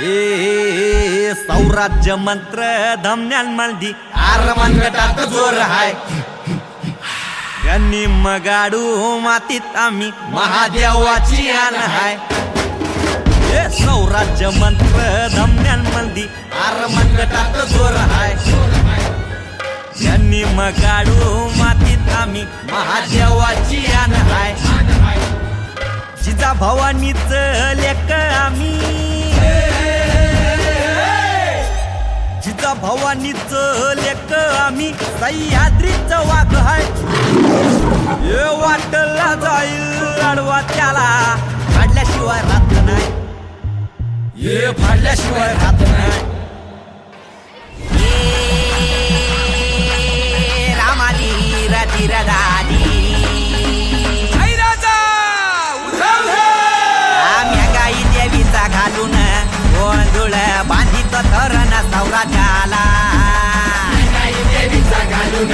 ए सौराज्य मंत्र धमन्यान मल्दी आर मनगटात जोर हाय. यांनी मगाडू मातीत आम्ही महादेवाची आण हाय. ए सौराज्य मंत्र धमन्यान मल्दी आर मनगटात जोर हाय. यांनी मगाडू मातीत आम्ही महादेवाची आण हाय. जिजा भवानीच लेख आम्ही जिजा भवानीच लेक आम्ही सह्याद्रीच वाघ हाय. ए वाटला जाईल आडवा त्याला फाडल्याशिवाय राहत नाही. ए फाडल्याशिवाय राहत नाही. रामाली आम्या गाई देवीचा घालून गोंधुळ बांधित धरण प्रजाला देवीचा घालून